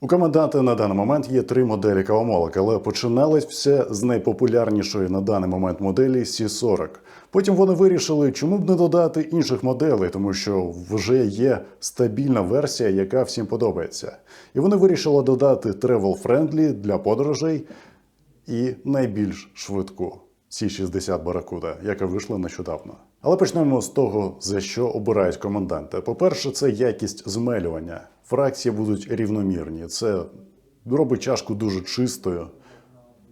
У коменданта на даний момент є три моделі кавомолок, але починалось все з найпопулярнішої на даний момент моделі C40. Потім вони вирішили, чому б не додати інших моделей, тому що вже є стабільна версія, яка всім подобається. І вони вирішили додати travel friendly для подорожей і найбільш швидку C60 Barracuda, яка вийшла нещодавно. Але почнемо з того, за що обирають коменданти. По-перше, це якість змелювання. Фракції будуть рівномірні. Це робить чашку дуже чистою,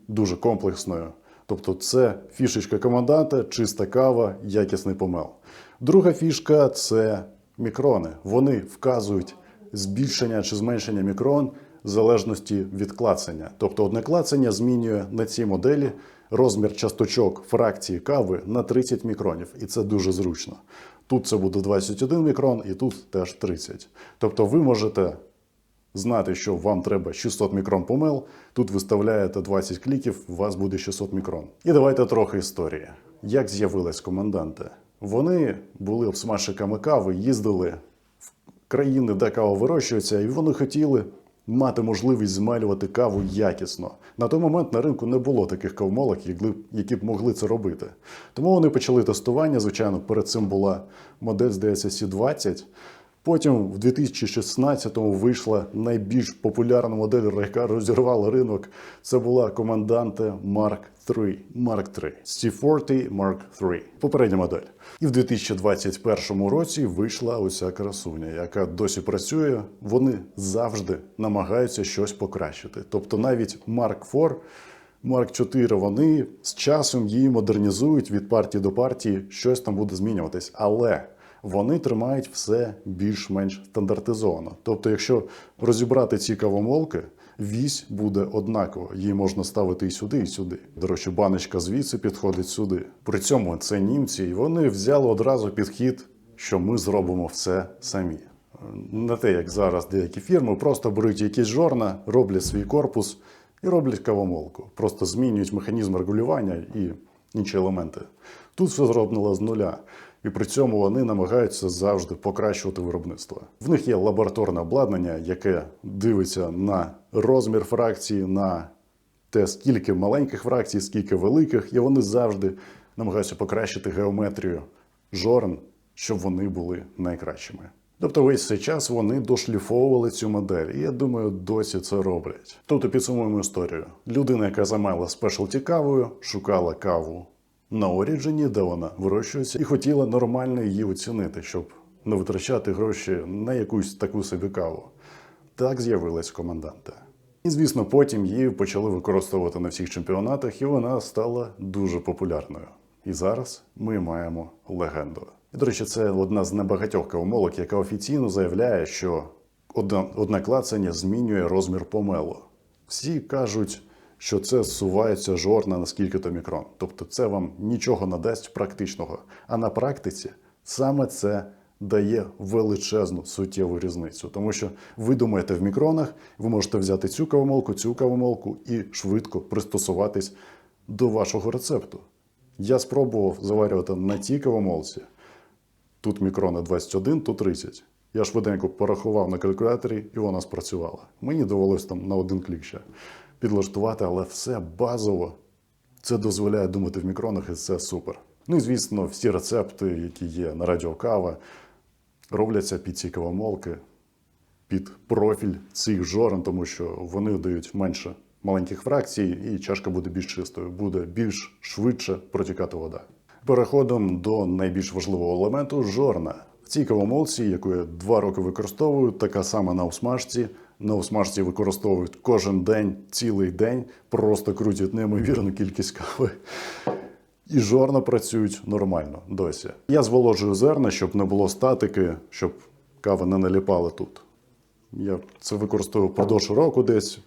дуже комплексною. Тобто, це фішечка команданта, чиста кава, якісний помел. Друга фішка це мікрони. Вони вказують збільшення чи зменшення мікрон в залежності від клацання. Тобто, одне клацання змінює на цій моделі розмір часточок фракції кави на 30 мікронів, і це дуже зручно. Тут це буде 21 мікрон, і тут теж 30. Тобто, ви можете знати, що вам треба 600 мікрон помел. Тут виставляєте 20 кліків, у вас буде 600 мікрон. І давайте трохи історії. Як з'явились коменданти? Вони були обсмажчиками кави, їздили в країни, де кава вирощується, і вони хотіли мати можливість змалювати каву якісно. На той момент на ринку не було таких кавмолок, які- б могли це робити. Тому вони почали тестування. Звичайно, перед цим була модель, здається, C20. Потім в 2016-му вийшла найбільш популярна модель, яка розірвала ринок. Це була команданте Mark III. Mark III. C40 Mark III. Попередня модель. І в 2021 році вийшла оця красуня, яка досі працює. Вони завжди намагаються щось покращити. Тобто навіть Mark IV Марк 4 вони з часом її модернізують від партії до партії, щось там буде змінюватись. Але вони тримають все більш-менш стандартизовано. Тобто, якщо розібрати ці кавомолки, вісь буде однакова. Її можна ставити і сюди, і сюди. До речі, баночка звідси підходить сюди. При цьому це німці, і вони взяли одразу підхід, що ми зробимо все самі. Не те, як зараз деякі фірми, просто беруть якісь жорна, роблять свій корпус і роблять кавомолку. Просто змінюють механізм регулювання і інші елементи. Тут все зроблено з нуля. І при цьому вони намагаються завжди покращувати виробництво. В них є лабораторне обладнання, яке дивиться на розмір фракції, на те, скільки маленьких фракцій, скільки великих, і вони завжди намагаються покращити геометрію жорн, щоб вони були найкращими. Тобто весь цей час вони дошліфовували цю модель, і я думаю, досі це роблять. Тобто підсумуємо історію. Людина, яка займала спешалті кавою, шукала каву на Оріджині, де вона вирощується, і хотіла нормально її оцінити, щоб не витрачати гроші на якусь таку собі каву. Так з'явилась команданта. І, звісно, потім її почали використовувати на всіх чемпіонатах, і вона стала дуже популярною. І зараз ми маємо легенду. І, до речі, це одна з небагатьох кавомолок, яка офіційно заявляє, що одне, клацання змінює розмір помелу. Всі кажуть, що це зсувається жорна на скільки-то мікрон. Тобто це вам нічого не дасть практичного. А на практиці саме це дає величезну суттєву різницю. Тому що ви думаєте в мікронах, ви можете взяти цю кавомолку, цю кавомолку і швидко пристосуватись до вашого рецепту. Я спробував заварювати на тій кавомолці. Тут мікрони 21, тут 30. Я швиденько порахував на калькуляторі, і вона спрацювала. Мені довелось там на один клік ще підлаштувати, але все базово. Це дозволяє думати в мікронах, і це супер. Ну і звісно, всі рецепти, які є на радіо кава, робляться під ці кавомолки, під профіль цих жорен, тому що вони дають менше маленьких фракцій, і чашка буде більш чистою, буде більш швидше протікати вода. Переходимо до найбільш важливого елементу жорна. В цій кавомолці, яку я два роки використовую, така сама на усмажці. На усмажці використовують кожен день, цілий день, просто крутять неймовірну кількість кави. І жорна працюють нормально досі. Я зволожую зерна, щоб не було статики, щоб кава не наліпала тут. Я це використовую впродовж року десь.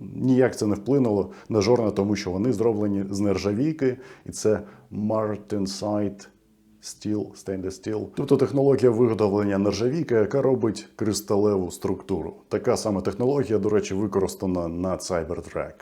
Ніяк це не вплинуло на жорна, тому що вони зроблені з нержавійки, і це Martensite Steel, Stainless Steel. Тобто технологія виготовлення нержавійки, яка робить кристалеву структуру. Така сама технологія, до речі, використана на Cybertrack.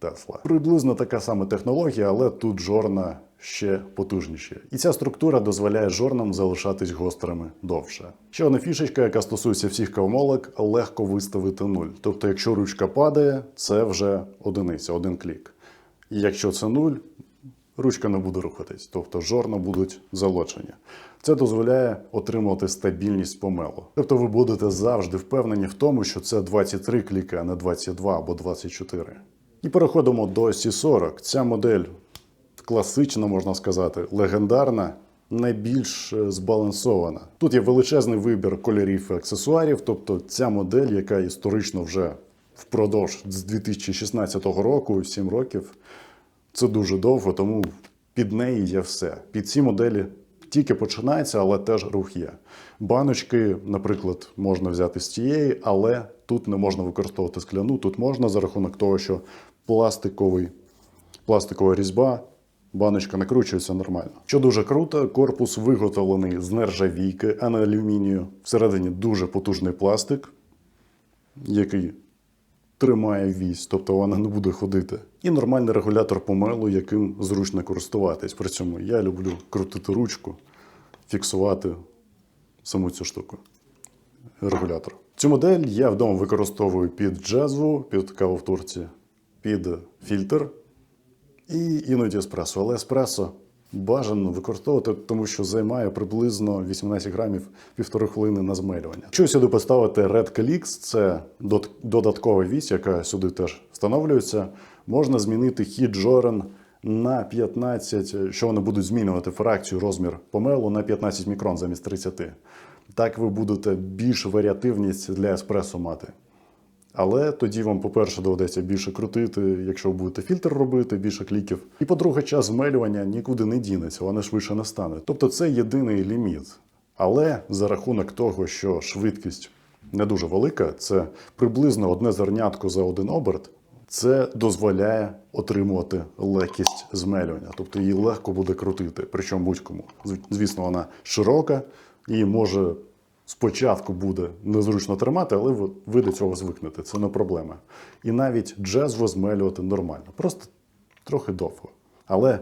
Тесла. Приблизно така сама технологія, але тут жорна ще потужніші. І ця структура дозволяє жорнам залишатись гострими довше. Ще одна фішечка, яка стосується всіх кавомолок, легко виставити нуль. Тобто, якщо ручка падає, це вже одиниця, один клік. І якщо це нуль, ручка не буде рухатись, тобто жорна будуть залочені. Це дозволяє отримувати стабільність помелу. Тобто ви будете завжди впевнені в тому, що це 23 кліки, а не 22 або 24. І переходимо до C40. Ця модель класична, можна сказати, легендарна. Найбільш е, збалансована. Тут є величезний вибір кольорів і аксесуарів, тобто ця модель, яка історично вже впродовж з 2016 року, 7 років, це дуже довго, тому під неї є все. Під ці моделі тільки починається, але теж рух є. Баночки, наприклад, можна взяти з цієї, але тут не можна використовувати скляну. Тут можна за рахунок того, що пластиковий, пластикова різьба, баночка накручується нормально. Що дуже круто, корпус виготовлений з нержавійки, а не алюмінію. Всередині дуже потужний пластик, який тримає вісь, тобто вона не буде ходити. І нормальний регулятор помелу, яким зручно користуватись. При цьому я люблю крутити ручку, фіксувати саму цю штуку. Регулятор. Цю модель я вдома використовую під джезву, під каву в турці, під фільтр і іноді еспресо. Але еспресо бажано використовувати, тому що займає приблизно 18 грамів півтори хвилини на змелювання. Якщо сюди поставити Red Calix, це дод- додаткова вісь, яка сюди теж встановлюється, можна змінити хід жорен на 15, що вони будуть змінювати фракцію, розмір помелу на 15 мікрон замість 30. Так ви будете більш варіативність для еспресо мати. Але тоді вам, по-перше, доведеться більше крутити, якщо ви будете фільтр робити, більше кліків. І по-друге, час змелювання нікуди не дінеться, вона швидше не стане. Тобто це єдиний ліміт. Але за рахунок того, що швидкість не дуже велика, це приблизно одне зернятко за один оберт, це дозволяє отримувати легкість змелювання. Тобто її легко буде крутити, причому будь-кому. Звісно, вона широка і може спочатку буде незручно тримати, але ви, до цього звикнете. Це не проблема. І навіть джезву змелювати нормально, просто трохи довго. Але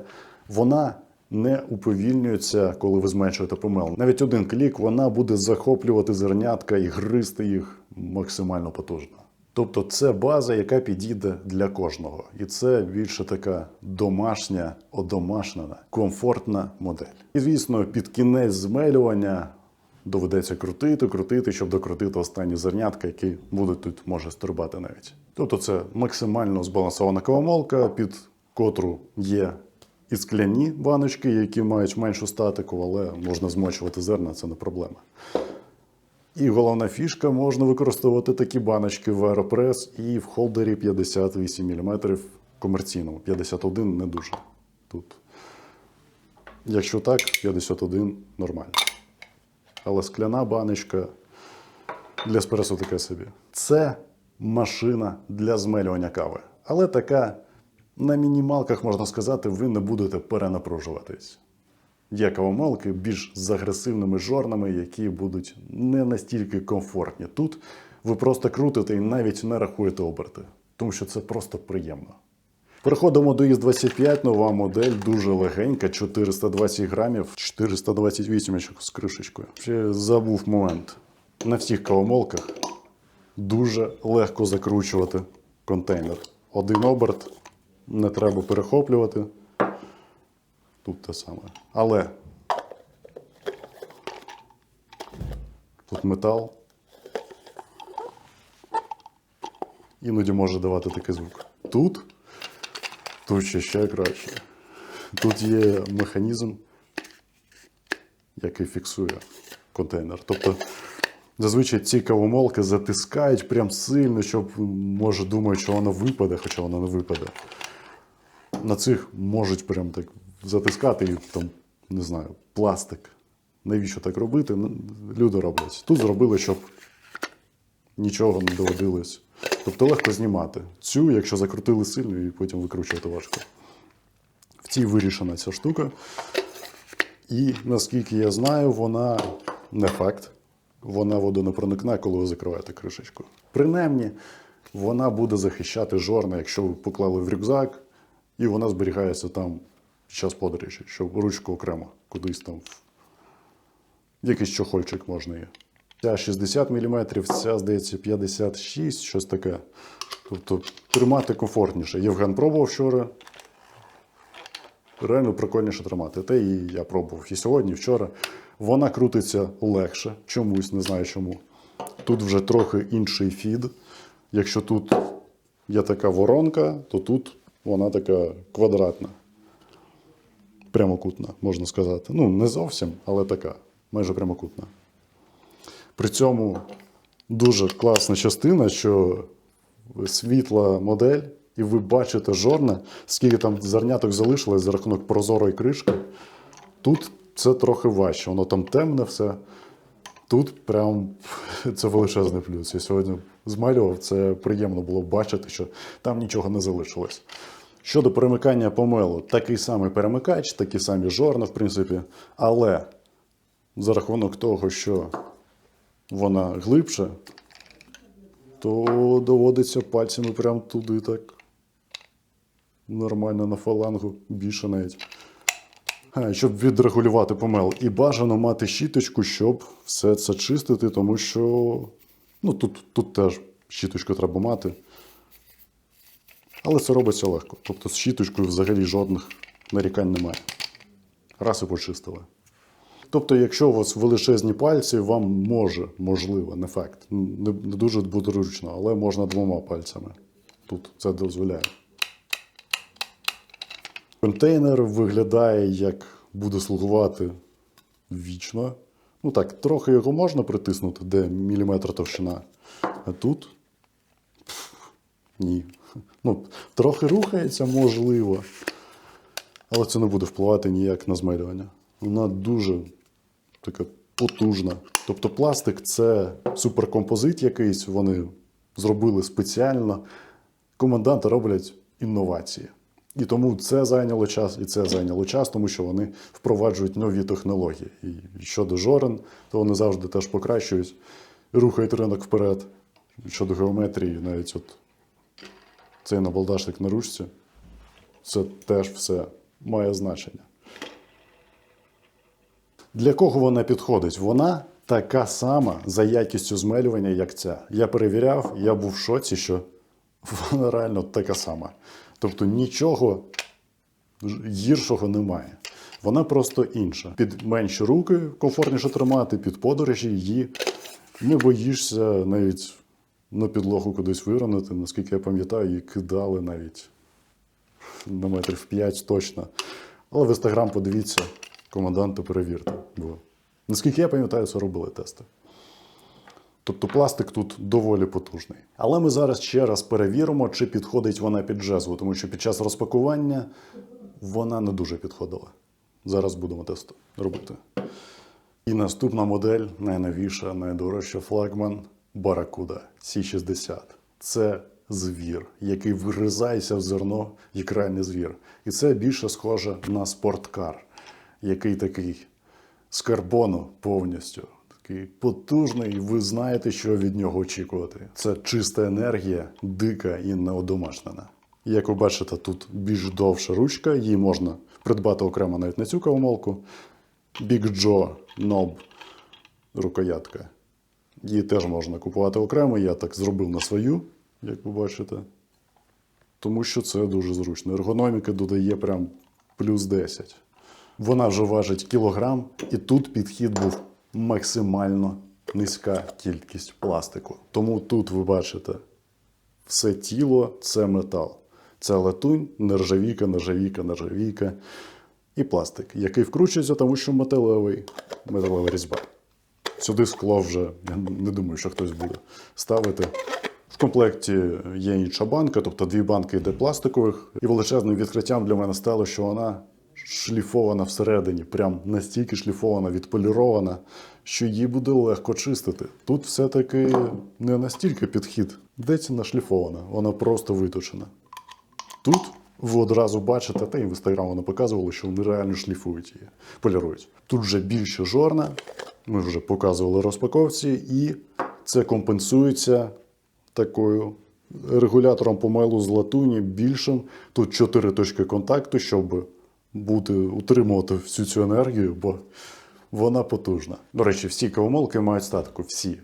вона не уповільнюється, коли ви зменшуєте помел. Навіть один клік вона буде захоплювати зернятка і гризти їх максимально потужно. Тобто це база, яка підійде для кожного. І це більше така домашня, одомашнена, комфортна модель. І звісно, під кінець змелювання доведеться крутити, крутити, щоб докрутити останні зернятка, які будуть тут може стрибати навіть. Тобто це максимально збалансована кавомолка, під котру є і скляні баночки, які мають меншу статику, але можна змочувати зерна, це не проблема. І головна фішка можна використовувати такі баночки в Aeropress і в холдері 58 мм комерційному. 51 не дуже. Тут. Якщо так, 51 нормально. Але скляна баночка для еспресо таке собі. Це машина для змелювання кави. Але така на мінімалках, можна сказати, ви не будете перенапружуватись. Є кавомолки більш з агресивними жорнами, які будуть не настільки комфортні. Тут ви просто крутите і навіть не рахуєте оберти, тому що це просто приємно. Переходимо до ІС-25, нова модель, дуже легенька, 420 грамів, 428 якщо з кришечкою. Ще забув момент. На всіх кавомолках дуже легко закручувати контейнер. Один оберт, не треба перехоплювати. Тут те саме. Але тут метал. Іноді може давати такий звук. Тут, тут ще ще краще. Тут є механізм, який фіксує контейнер. Тобто, зазвичай ці кавомолки затискають прям сильно, щоб може думають, що воно випаде, хоча воно не випаде на цих можуть прям так затискати і там, не знаю, пластик. Навіщо так робити? Люди роблять. Тут зробили, щоб нічого не доводилось. Тобто легко знімати. Цю, якщо закрутили сильно, і потім викручувати важко. В цій вирішена ця штука. І наскільки я знаю, вона не факт. Вона водонепроникна, коли ви закриваєте кришечку. Принаймні, Вона буде захищати жорна, якщо ви поклали в рюкзак, і вона зберігається там під час подорожі, щоб ручку окремо кудись там якийсь чохольчик можна є. Ця 60 мм, ця, здається, 56, щось таке. Тобто тримати комфортніше. Євген пробував вчора. Реально прикольніше тримати. Те і я пробував і сьогодні, і вчора. Вона крутиться легше, чомусь, не знаю чому. Тут вже трохи інший фід. Якщо тут є така воронка, то тут вона така квадратна. Прямокутна, можна сказати. Ну, не зовсім, але така, майже прямокутна. При цьому дуже класна частина, що світла модель, і ви бачите жорна, скільки там зерняток залишилось за рахунок прозорої кришки. Тут це трохи важче, воно там темне все. Тут прям це величезний плюс. Я сьогодні змалював, це приємно було бачити, що там нічого не залишилось. Щодо перемикання помелу, такий самий перемикач, такі самі жорна, в принципі, але за рахунок того, що вона глибше, то доводиться пальцями прямо туди так. Нормально на фалангу, більше навіть. А, щоб відрегулювати помел. І бажано мати щіточку, щоб все це чистити, тому що ну, тут, тут теж щіточку треба мати. Але це робиться легко. Тобто з щіточкою взагалі жодних нарікань немає. Раз і почистили. Тобто, якщо у вас величезні пальці, вам може, можливо, не факт. Не, не дуже буде зручно, але можна двома пальцями. Тут це дозволяє. Контейнер виглядає, як буде слугувати вічно. Ну так, трохи його можна притиснути, де міліметр товщина. А тут ні. Ну, трохи рухається, можливо. Але це не буде впливати ніяк на змелювання. Вона дуже така потужна. Тобто пластик це суперкомпозит якийсь, вони зробили спеціально. Коменданти роблять інновації. І тому це зайняло час, і це зайняло час, тому що вони впроваджують нові технології. І щодо жорен, то вони завжди теж покращують, рухають ринок вперед. Щодо геометрії, навіть от цей набалдашник на ручці, це теж все має значення. Для кого вона підходить? Вона така сама за якістю змелювання, як ця. Я перевіряв, я був в шоці, що вона реально така сама. Тобто нічого гіршого немає. Вона просто інша. Під менші руки комфортніше тримати, під подорожі її не боїшся навіть на підлогу кудись виронити. Наскільки я пам'ятаю, її кидали навіть на метрів 5 точно. Але в інстаграм подивіться, команданти перевірте. Бо наскільки я пам'ятаю, це робили тести. Тобто пластик тут доволі потужний. Але ми зараз ще раз перевіримо, чи підходить вона під джезву, тому що під час розпакування вона не дуже підходила. Зараз будемо тест робити. І наступна модель, найновіша, найдорожча флагман Barracuda C60. Це звір, який вгризається в зерно, як реальний звір. І це більше схоже на спорткар, який такий з карбону повністю. Такий потужний, і ви знаєте, що від нього очікувати. Це чиста енергія, дика і неодомашнена. Як ви бачите, тут більш довша ручка, її можна придбати окремо навіть на цю кавомолку. Big Joe Knob рукоятка. Її теж можна купувати окремо. Я так зробив на свою, як ви бачите. Тому що це дуже зручно. Ергономіка додає прям плюс 10. Вона вже важить кілограм, і тут підхід був максимально низька кількість пластику. Тому тут ви бачите все тіло це метал. Це латунь, нержавійка, нержавійка, нержавійка і пластик, який вкручується, тому що металевий, металева різьба. Сюди скло вже, я не думаю, що хтось буде ставити. В комплекті є інша банка, тобто дві банки йде пластикових. І величезним відкриттям для мене стало, що вона шліфована всередині, прям настільки шліфована, відполірована, що її буде легко чистити. Тут все-таки не настільки підхід. Де ці нашліфована, вона просто виточена. Тут ви одразу бачите, та і в інстаграм воно показувало, що вони реально шліфують її, полірують. Тут вже більше жорна, ми вже показували розпаковці, і це компенсується такою регулятором помелу з латуні більшим. Тут чотири точки контакту, щоб бути, утримувати всю цю енергію, бо вона потужна. До речі, всі кавомолки мають статику, всі.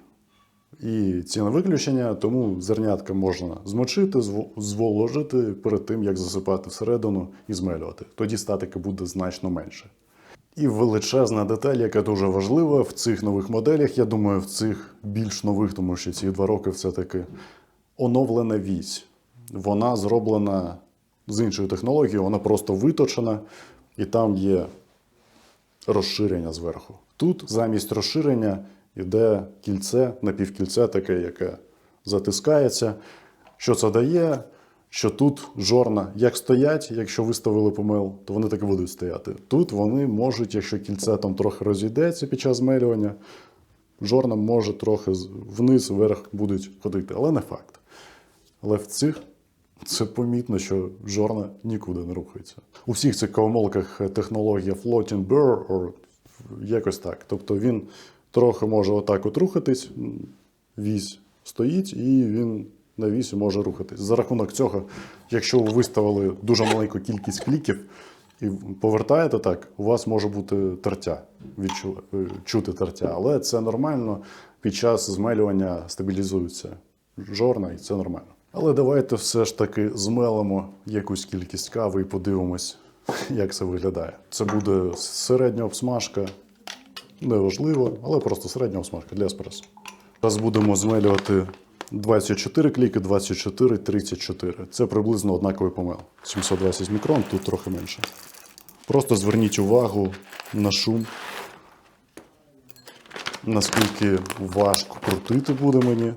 І ці не виключення, тому зернятка можна змочити, зв- зволожити перед тим, як засипати всередину і змелювати. Тоді статики буде значно менше. І величезна деталь, яка дуже важлива в цих нових моделях, я думаю, в цих більш нових, тому що ці два роки все-таки оновлена вісь. Вона зроблена з іншою технологією, вона просто виточена, і там є розширення зверху. Тут замість розширення йде кільце, напівкільце таке, яке затискається. Що це дає? Що тут жорна як стоять, якщо виставили помил, то вони так і будуть стояти. Тут вони можуть, якщо кільце там трохи розійдеться під час змелювання, жорна може трохи вниз, вверх будуть ходити, але не факт. Але в цих це помітно, що жорна нікуди не рухається. У всіх цих кавомолках технологія floating burr, or якось так. Тобто він трохи може отак от рухатись, вісь стоїть, і він на вісі може рухатись. За рахунок цього, якщо ви виставили дуже маленьку кількість кліків і повертаєте так, у вас може бути тертя, відчу, е, чути тертя. Але це нормально. Під час змелювання стабілізується жорна, і це нормально. Але давайте все ж таки змелимо якусь кількість кави і подивимось, як це виглядає. Це буде середня обсмажка, неважливо, але просто середня обсмажка для еспресо. Зараз будемо змелювати 24 кліки, 24, 34. Це приблизно однаковий помел. 720 мікрон, тут трохи менше. Просто зверніть увагу на шум, наскільки важко крутити буде мені.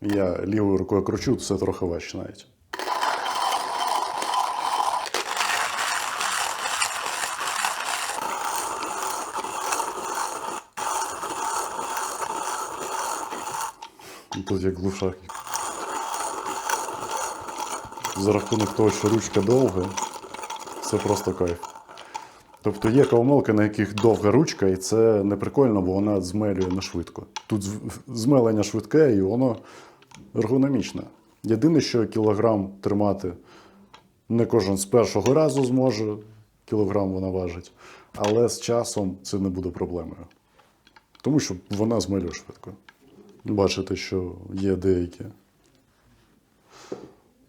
Я лівою рукою кручу, це трохи важче навіть. Тут як глушак. За рахунок того, що ручка довга, це просто кайф. Тобто є кавомолки, на яких довга ручка, і це не прикольно, бо вона змелює не швидко. Тут змелення швидке і воно ергономічне. Єдине, що кілограм тримати не кожен з першого разу зможе, кілограм вона важить, але з часом це не буде проблемою. Тому що вона змелює швидко. Бачите, що є деякі.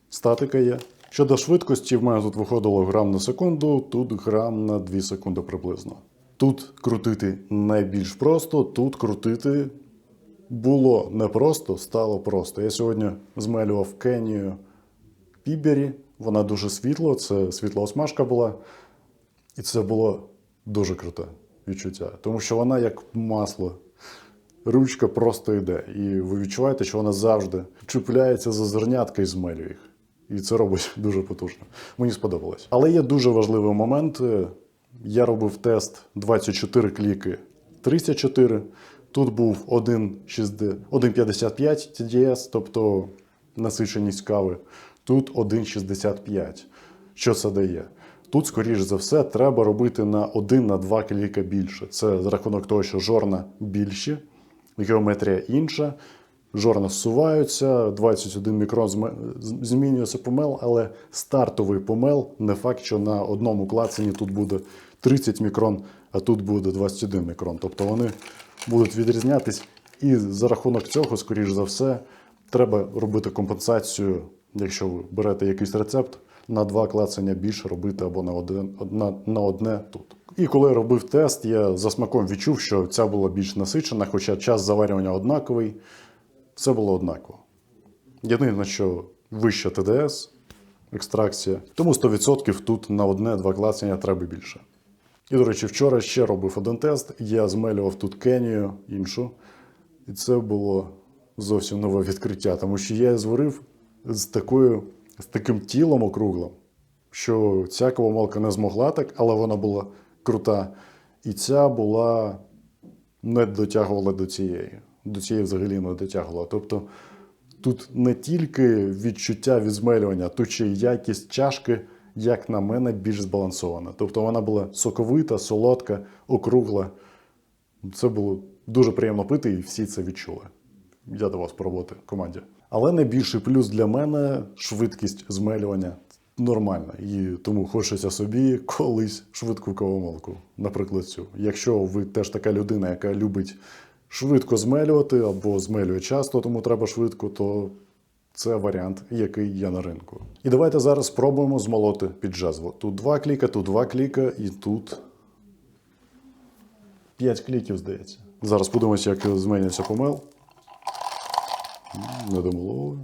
Статика є. Щодо швидкості, в мене тут виходило грам на секунду, тут грам на 2 секунди приблизно. Тут крутити найбільш просто, тут крутити було непросто, стало просто. Я сьогодні змелював Кенію Пібері. Вона дуже світло, це світла осмажка була. І це було дуже круте відчуття. Тому що вона як масло. Ручка просто йде. І ви відчуваєте, що вона завжди чіпляється за зернятка і змелює їх. І це робить дуже потужно. Мені сподобалось. Але є дуже важливий момент. Я робив тест 24 кліки 34. Тут був 1,55 TDS, тобто насиченість кави. Тут 1,65. Що це дає? Тут, скоріш за все, треба робити на 1 на 2 кліка більше. Це за рахунок того, що жорна більші, геометрія інша, жорна зсуваються, 21 мікрон змінюється помел, але стартовий помел не факт, що на одному клацанні тут буде 30 мікрон, а тут буде 21 мікрон. Тобто вони будуть відрізнятись. І за рахунок цього, скоріш за все, треба робити компенсацію, якщо ви берете якийсь рецепт, на два клацання більше робити або на, один, на, на одне тут. І коли робив тест, я за смаком відчув, що ця була більш насичена, хоча час заварювання однаковий, все було однаково. Єдине, що вища ТДС, екстракція, тому 100% тут на одне-два клацання треба більше. І, до речі, вчора ще робив один тест. Я змелював тут Кенію іншу. І це було зовсім нове відкриття, тому що я зварив з, такою, з таким тілом округлим, що ця кавомолка не змогла так, але вона була крута. І ця була не дотягувала до цієї. До цієї взагалі не дотягувала. Тобто тут не тільки відчуття від змелювання, тут ще й якість чашки, як на мене, більш збалансована. Тобто вона була соковита, солодка, округла. Це було дуже приємно пити, і всі це відчули. Я до вас в команді. Але найбільший плюс для мене швидкість змелювання нормальна. І тому хочеться собі колись швидку кавомолку, наприклад, цю. Якщо ви теж така людина, яка любить швидко змелювати або змелює часто, тому треба швидко, то це варіант, який є на ринку. І давайте зараз спробуємо змолоти під джезву. Тут два кліка, тут два кліка, і тут п'ять кліків, здається. Зараз подивимося, як змінюється помил. Не домололи.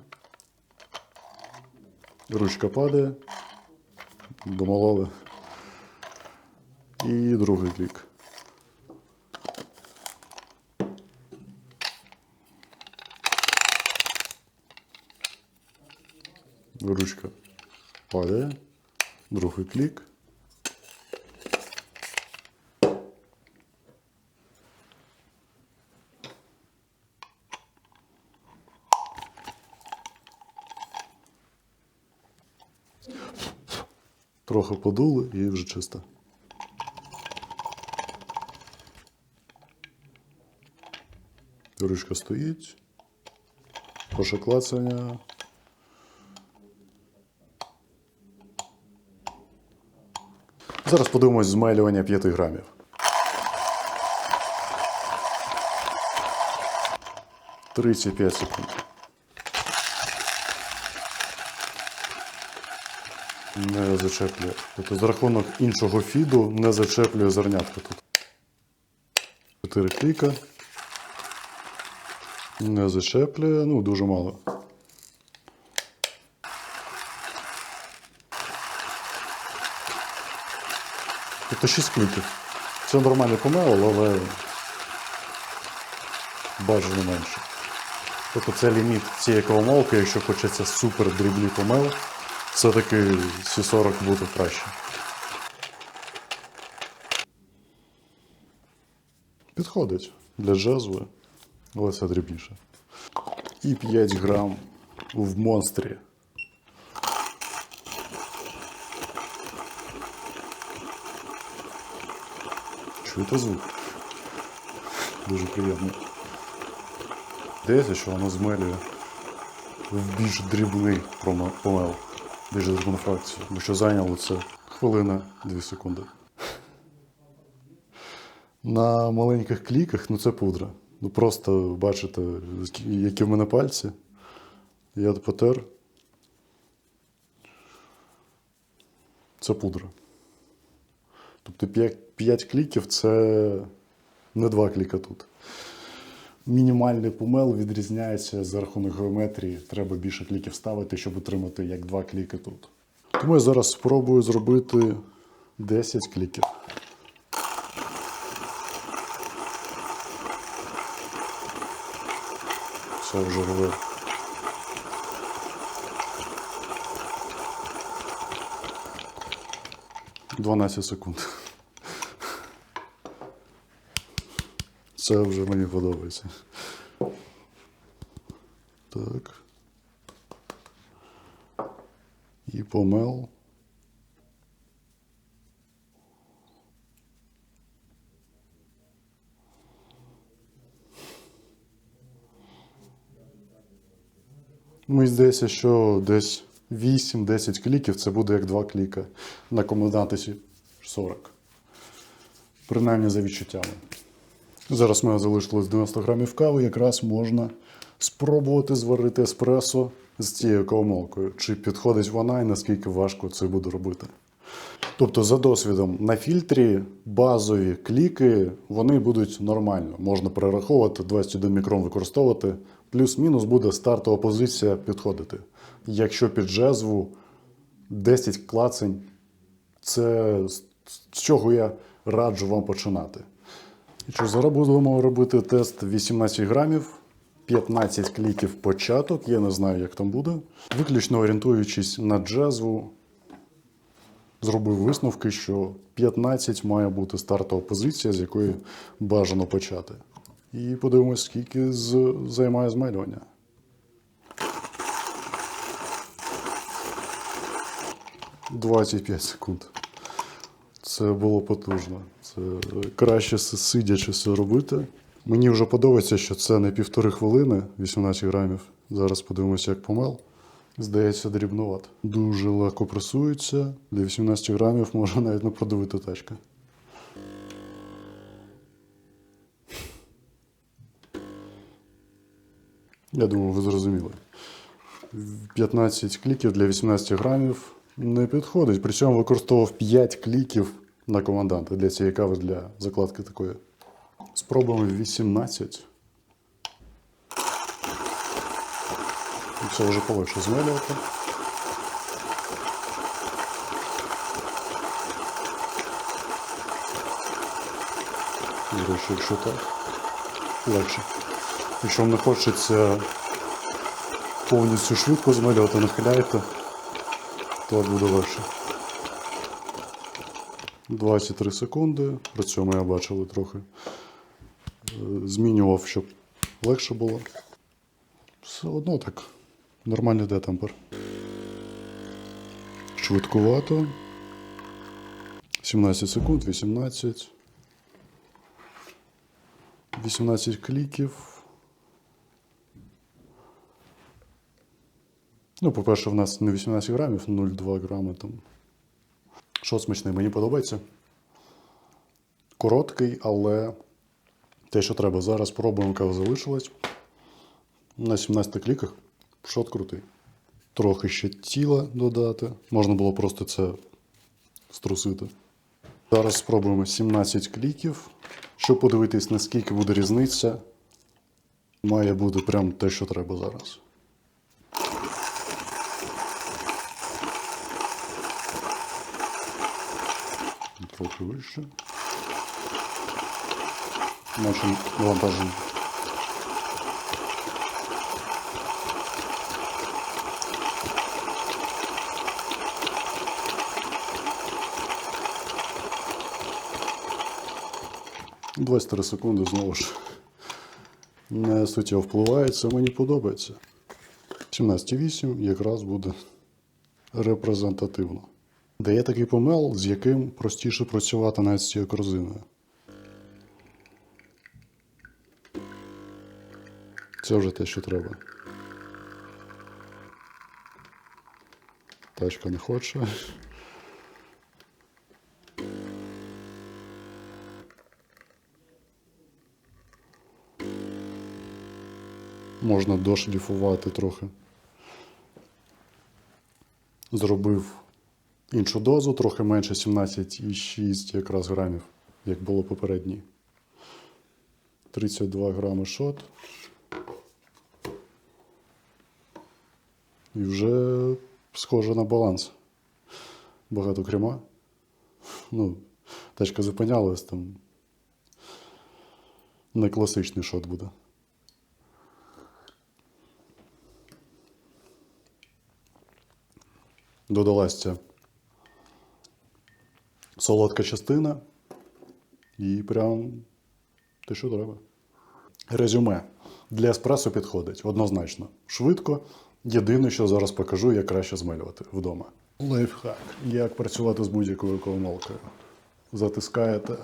Ручка падає. Домололи. І другий клік. Ручка падає. Другий клік. Трохи подули і вже чисто. Ручка стоїть. Перше клацання. Зараз подивимось змелювання 5 грамів. Тридцять п'ять секунд. Не зачеплює. Тобто за рахунок іншого фіду не зачеплює зернятко тут. Чотири кліка. Не зачеплює, ну дуже мало. Тобто 6 кліків. Це нормальний помел, але бажано менше. Тобто це ліміт цієї кавомолки, якщо хочеться супер дрібний помел, все-таки C40 буде краще. Підходить для джазу, але це дрібніше. І 5 грам в монстрі. Чуєте звук? Дуже приємно. Здається, що воно змелює в більш дрібний помел, більш дрібну фракцію, бо що зайняло це хвилина 2 секунди. На маленьких кліках ну це пудра. Ну просто бачите, які в мене пальці. Я потер. Це пудра. Тобто 5, 5 кліків це не 2 кліка тут. Мінімальний помел відрізняється за рахунок геометрії. Треба більше кліків ставити, щоб отримати як 2 кліки тут. Тому я зараз спробую зробити 10 кліків. Все вже говорив. 12 секунд. Це вже мені подобається. Так. І помел. Ми здається, що десь 8-10 кліків це буде як 2 кліка на комендантисі 40. Принаймні за відчуттями. Зараз в мене залишилось 90 грамів кави, якраз можна спробувати зварити еспресо з цією кавомолкою. Чи підходить вона і наскільки важко це буду робити. Тобто, за досвідом, на фільтрі базові кліки вони будуть нормально. Можна перераховувати 21 мікрон використовувати. Плюс-мінус буде стартова позиція підходити. Якщо під джезву 10 клацень, це з чого я раджу вам починати. І що зараз будемо робити тест 18 грамів, 15 кліків початок. Я не знаю, як там буде. Виключно орієнтуючись на джезву, зробив висновки, що 15 має бути стартова позиція, з якої бажано почати. І подивимось, скільки з... займає змелювання. Двадцять п'ять секунд. Це було потужно. Це краще сидячи це робити. Мені вже подобається, що це не півтори хвилини, 18 грамів. Зараз подивимося, як помел. Здається, дрібнувато. Дуже легко пресується. Для 18 грамів можна навіть не продавити тачка. Я думаю, ви зрозуміли. 15 кліків для 18 грамів не підходить. При цьому використовував 5 кліків на команданта для цієї кави для закладки такої. Спробуємо 18. І це вже полегше змелювати. До якщо так, легше. Якщо вам не хочеться повністю швидко змалювати, нахиляйте, то буде легше. 23 секунди. При цьому я бачили трохи. Е, Змінював, щоб легше було. Все одно так. Нормальний де темпер. Швидкувато. 17 секунд, 18. 18 кліків. Ну, по-перше, в нас не 18 грамів, 0,2 грами там. Що смачне, мені подобається. Короткий, але те, що треба. Зараз пробуємо, кава залишилась. На 17 кліках шот крутий. Трохи ще тіла додати. Можна було просто це струсити. Зараз спробуємо 17 кліків. Щоб подивитись, наскільки буде різниця, має бути прям те, що треба зараз. Трохи вище. Наче навантаження. — 23 секунди знову ж не суттєво впливає, це мені подобається. 17,8 якраз буде репрезентативно. Дає такий помел, з яким простіше працювати навіть з цією корзиною. Це вже те, що треба. Тачка не хоче. Можна дошліфувати трохи. Зробив іншу дозу, трохи менше 17,6 якраз грамів, як було попередній. 32 грами шот. І вже схоже на баланс. Багато крема. Ну, тачка зупинялась там. Не класичний шот буде. Додалась ця солодка частина. І прям те, що треба. Резюме. Для еспресо підходить однозначно. Швидко. Єдине, що зараз покажу, як краще змелювати вдома. Лайфхак. Як працювати з будь-якою ковмолкою. Затискаєте,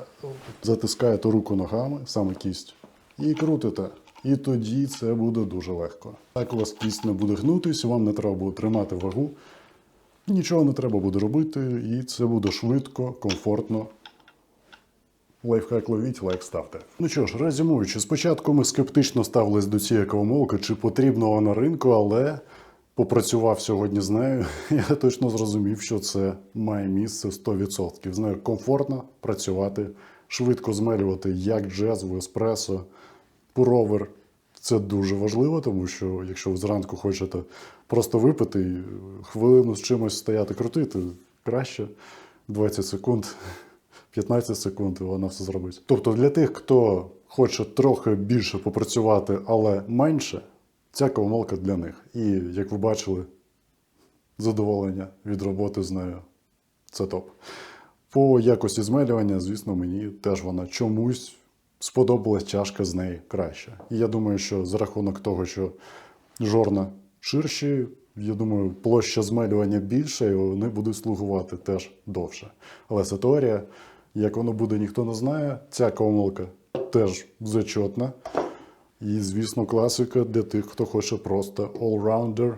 затискаєте руку ногами, саме кість, і крутите. І тоді це буде дуже легко. Так у вас кість не буде гнутись, вам не треба буде тримати вагу. Нічого не треба буде робити, і це буде швидко, комфортно. Лайфхак ловіть, лайк ставте. Ну що ж, резюмуючи, спочатку ми скептично ставились до цієї кавомолки, чи потрібно вона на ринку, але попрацював сьогодні з нею, я точно зрозумів, що це має місце 100%. З нею комфортно працювати, швидко змелювати як джезву, еспресо, пуровер. Це дуже важливо, тому що якщо ви зранку хочете просто випити і хвилину з чимось стояти крутити, краще 20 секунд, 15 секунд, і вона все зробить. Тобто для тих, хто хоче трохи більше попрацювати, але менше, ця кавомолка для них. І як ви бачили, задоволення від роботи з нею це топ. По якості змелювання, звісно, мені теж вона чомусь сподобалась чашка з неї краще. І я думаю, що за рахунок того, що жорна ширші, я думаю, площа змелювання більша, і вони будуть слугувати теж довше. Але це теорія. Як воно буде, ніхто не знає. Ця комолка теж зачетна. І, звісно, класика для тих, хто хоче просто all-rounder,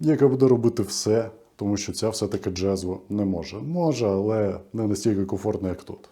яка буде робити все, тому що ця все-таки джазво не може. Може, але не настільки комфортно, як тут.